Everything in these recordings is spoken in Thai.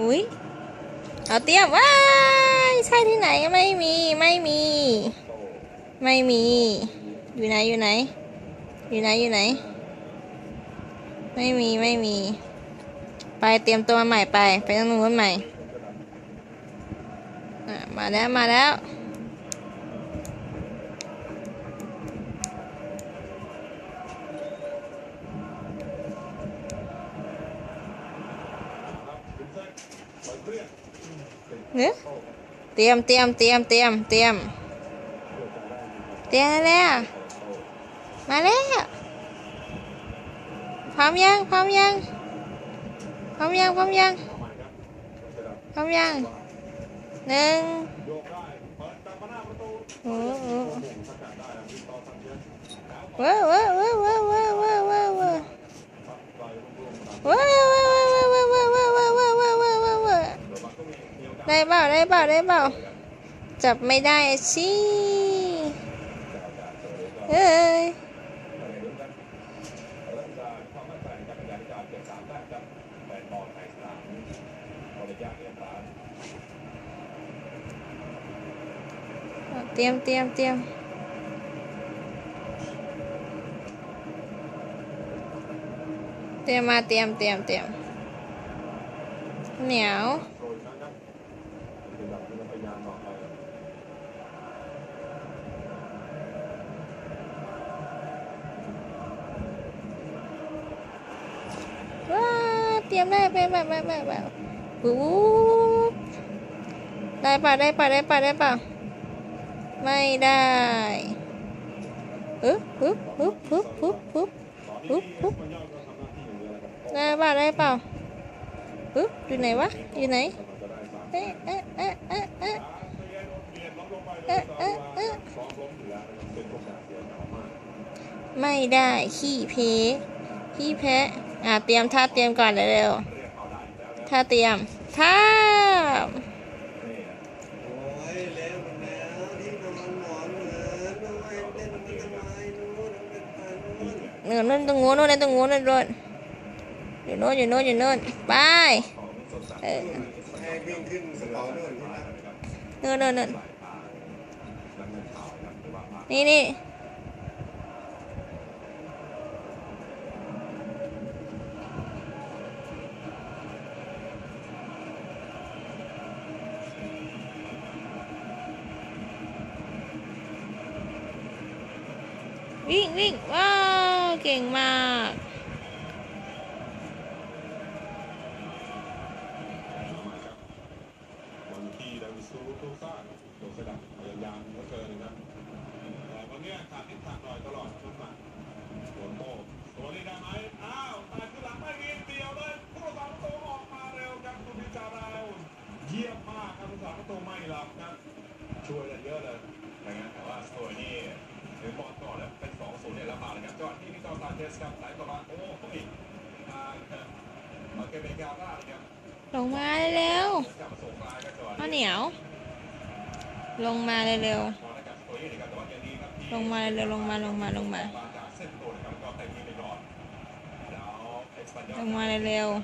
อุ้ยเอาเตรียมว้ายใช่ที่ไหนไม่มีไม่มี ไม่มี อยู่ไหนอยู่ไหน อยู่ไหนอยู่ไหน ไม่มีไม่มี ไปเตรียมตัวมาใหม่ไป ไปตรงนู้นใหม่มาแล้วมาแล้ว เนี่ยเตรียมเตรียมเตรียมเตรียมเตรียมเตรียมแล้วมาแล้วพร้อมยังพร้อมยังพร้อมยังพร้อมยังพร้อมยังหนึ่งโอ้โหว้าวว้าวว้าวว้าวว้าว เปล่าได้เปล่าได้เปล่าจับไม่ได้สิเอ้ยเตรียมเตรียมเตรียมเตรียมมาเตรียมเตรียมเตรียมเหนียว คือเราพยายามต่อไปว้าเตรียมได้ไปแบบแบบแบบแบบปุ๊บได้ป่ะได้ป่ะได้ป่ะได้ป่ะไม่ได้ปึ๊บปึ๊บปึ๊บปึ๊บปึ๊บปึ๊บปึ๊บปึ๊บได้ป่ะได้ป่ะปึ๊บอยู่ไหนวะอยู่ไหน เอ๊ะเอ๊ะเอ๊ะเอ๊ะเอ๊ะเอ๊ะเอ๊ะเอ๊ะไม่ได้ขี้เพขี้แพ้อะเตรียมท่าเตรียมก่อนเร็วๆท่าเตรียมท่าเหนือนู่นมันทำไมนู้นมันเป็นพันนู้นหนึ่งนู่นตรงงูนนู่นตรงงูนนู่นนู่นอยู่โน่นอยู่โน่นอยู่โน่นไปเออ วิ่งขึ้นกระเป๋าโน่นใช่ไหมนู่นนู่นนู่นนี่นี่วิ่งวิ่งว้าวเก่งมาก วันที่ดาวิสูทุกซ่านโดนสดับพยายามเหลือเกินนะครับแต่วันนี้ขาดทิศทางหน่อยตลอดทุกมาโดนโต้ตัวนี้ได้ไหมอ้าวตายขึ้นหลังไม่มีเดียวเลยผู้รักษาประตูออกมาเร็วครับคุณพิจารณาเยี่ยมมากครับผู้รักษาประตูไม่หลับครับช่วยได้เยอะเลยนะครับแต่ว่าสโตร์นี่ถือบอลก่อนแล้วเป็นสองศูนย์เนี่ยแล้วมาเลยครับจังหวะที่นิโคลัสซานเชสครับไหลต่อมาโอ้โหอีกทางมาเกเบกาล่าเลยครับลงมาเร็วกลับมาส่งกลางกันก่อนๆข้าวเหนียว ลงมาเร็วๆ ลงมาเร็วๆ ลงมาลงมาลงมา ลงมาเร็วๆ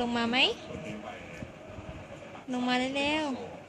ลงมาไหม ลงมาเร็วๆ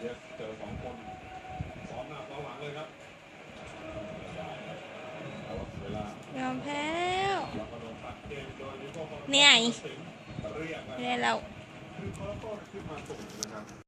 เลือกเจอสองคนซ้อมหน้าซ้อมหลังเลยครับยอมแพ้แล้วเนี่ยเรียนเรา